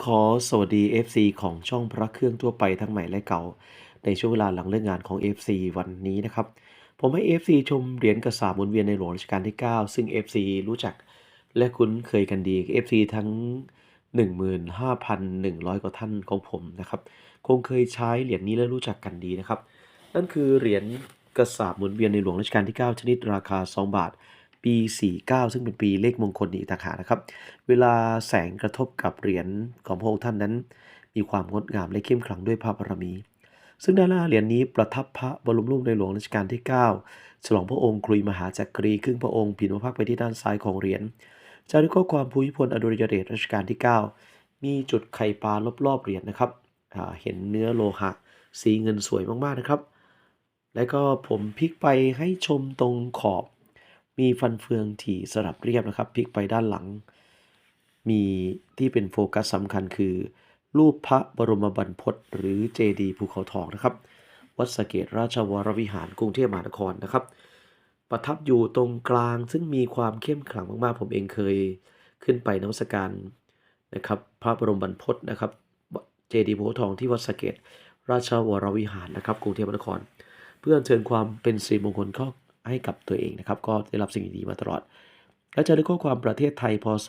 ขอสวัสดี FC ของช่องพระเครื่องทั่วไปทั้งใหม่และเก่า ในช่วงเวลาหลังเลิกงานของ FC วันนี้นะครับ ผมให้ FC ชมเหรียญกระสาบหมุนเวียนในหลวงรัชกาลที่ 9 ซึ่ง FC รู้จักและคุ้นเคยกันดี FC ทั้ง 15,100 กว่าท่านของผมนะครับ คงเคยใช้เหรียญนี้และรู้จักกันดีนะครับ นั่นคือเหรียญกระสาบหมุนเวียนในหลวงรัชกาลที่ 9 ชนิดราคา 2 บาท ปี 49 ซึ่งเป็นปีเลขมงคลอีกต่างหากนะครับ เวลาแสงกระทบกับเหรียญของพระองค์ท่านนั้น มีความงดงามและเข้มขลังด้วยพระบารมี ซึ่งด้านหน้าเหรียญนี้ประทับพระบรมรูปในหลวงรัชกาลที่ 9 ฉลองพระองค์ครุยมหาจักรีครึ่งพระองค์ผินพระพักไปที่ด้านซ้ายของเหรียญจารึกข้อความภูมิพลอดุลยเดชรัชกาลที่ 9 มีจุดไข่ปลารอบๆเหรียญนะครับเห็นเนื้อโลหะ สีเงินสวยมากๆนะครับ แล้วก็ผมพลิกไปให้ชมตรงขอบ มีฟันเฟืองถี่สลับเรียบนะครับพลิกไปด้านหลัง มีที่เป็นโฟกัสสำคัญคือ รูปพระบรมบรรพตหรือเจดีภูเขาทองนะครับ วัดสเกตราชวรวิหารกรุงเทพมหานครนะครับ ประทับอยู่ตรงกลางซึ่งมีความเข้มขลังมากๆ ผมเองเคยขึ้นไปนมัสการนะครับ พระบรมบรรพตนะครับเจดีภูเขาทองที่วัดสเกตราชวรวิหารนะครับกรุงเทพมหานคร เพื่อเชิญความเป็นสิริมงคลเข้า ให้กับตัวเองนะครับ ก็ได้รับสิ่งดีๆมาตลอด และจะได้ข้อความประเทศไทยพศ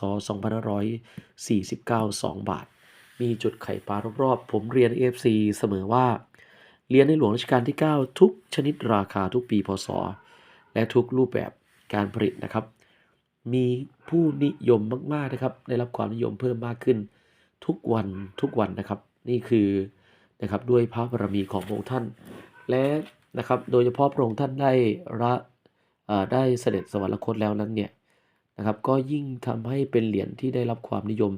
2549 2 บาท มีจุดไข่ปลารอบๆ ผมเรียน AFC เสมอว่า เรียนในหลวงรัชกาลที่ 9 ทุกชนิดราคาทุกปีพศ และทุกรูปแบบการผลิตนะครับ มีผู้นิยมมากๆนะครับ ได้รับความนิยมเพิ่มมากขึ้น ทุกวันทุกวันนะครับ นี่คือนะครับด้วยพระบารมีของพระองค์ท่าน และ นะครับ โดยเฉพาะพระองค์ท่านได้ระได้เสด็จสวรรคตแล้วนั้นเนี่ยนะครับ ก็ยิ่งทำให้เป็นเหรียญที่ได้รับความนิยม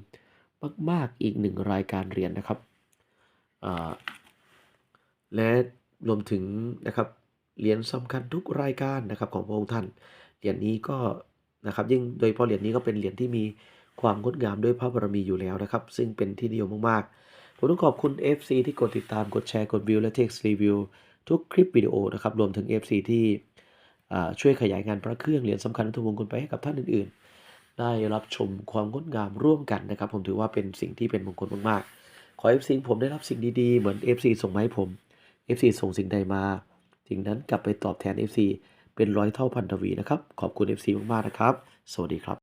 มากๆอีกหนึ่งรายการเหรียญนะครับ และรวมถึงนะครับเหรียญสำคัญทุกรายการนะครับของพระองค์ท่าน เหรียญนี้ก็นะครับยิ่งโดยเฉพาะเหรียญนี้ก็เป็นเหรียญที่มีความงดงามด้วยพระบารมีอยู่แล้วนะครับ ซึ่งเป็นที่นิยมมากๆผมต้องขอบคุณ FC ที่กดติดตามกดแชร์กดวิวและ text review ทุกคลิปวิดีโอนะครับรวมถึง FC ที่อ่ช่วยขยายงานพระเครื่องเหรียญสำคัญวัตถุมงคลไปให้กับท่านอื่นๆ ได้รับชมความงดงามร่วมกันนะครับ ผมถือว่าเป็นสิ่งที่เป็นมงคลมากๆ ขอ FC ผมได้รับสิ่งดีๆ เหมือน FC ส่งมาให้ผม FC ส่งสิ่งใดมา สิ่งนั้นกลับไปตอบแทน FC เป็นร้อยเท่าพันทวีนะครับ ขอบคุณ FC มากๆนะครับ สวัสดีครับ